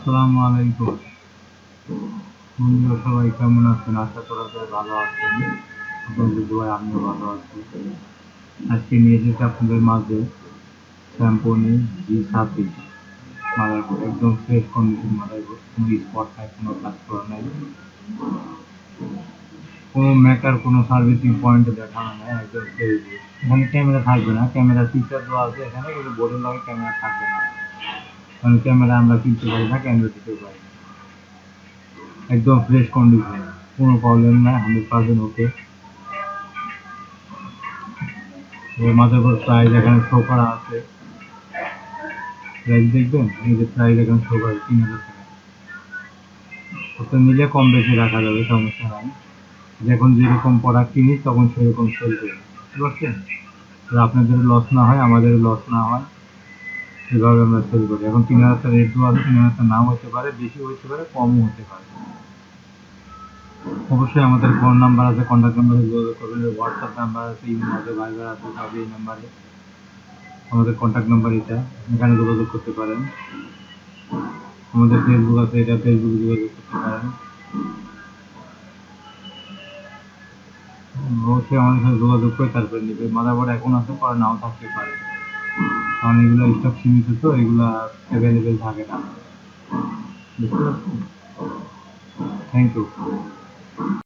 আসসালামু আলাইকুম। বন্ধুরা, সবাই কেমন আছেন? আশা করা যায় ভালো আছেন। আপনাদের দোয়ায় আমিও ভালো আছি। আজকে নিয়ে এসেছি আপনাদের মাঝে স্যাম্পনি জি ছাব্বিশ মাদারবোর্ড একদম ফ্রেশ কন্ডিশন মাদারবোর্ড কোনো স্পট নাই, কোনো কাজ করা নাই। কোনো মেকার কোনো সার্ভিসিং পয়েন্ট দেখানো নাই, একদম ফ্রেশ এখানে ক্যামেরা থাকবে না ক্যামেরা ফিচার দেওয়া আছে এখানে, কিন্তু বোর্ডের লাগে ক্যামেরা থাকবে না। কারণ ক্যামেরা আমরা কিনতে পারি না ক্যামেরা দিতে পারি একদম ফ্রেশ কন্ডিশন কোনো প্রবলেম নাই hundred percent okay motherboard price এখানে শো করা আছে। প্রাইস দেখবেন? এই যে প্রাইস এখানে শো করা তিন হাজার টাকা। ওটা নিলে কম বেশি রাখা যাবে, সমস্যা নাই। যখন যেরকম প্রোডাক্ট কিনি তখন সেরকম সেল করি বুঝতে পারছেন? আপনাদের লস না হয়, আমাদের লস না হয়। সেভাবে আমরা সেল করি। এখন তিন হাজার আছে তিন হাজার নাও হতে পারে, বেশি হতে পারে, কমও হতে পারে। অবশ্যই আমাদের ফোন নাম্বার আছে কন্ট্যাক্ট নাম্বারে যোগাযোগ করবেন। হোয়াটসঅ্যাপ নাম্বার আছে ইমেল আছে ভাইবার আছে, সবই এই নাম্বারে আমাদের কন্ট্যাক্ট নাম্বার এটা, এখানে যোগাযোগ করতে পারেন। আমাদের ফেসবুক আছে, এটা ফেসবুকে যোগাযোগ করতে পারেন। অবশ্যই আমাদের সাথে যোগাযোগ করে তারপরে নেবে। মাদারবোর্ড এখন আছে, পরে নাও থাকতে পারে। কারণ এগুলো স্টক সীমিত তো এগুলো অ্যাভেলেবেল থাকে না। বুঝতে পারছেন? Thank you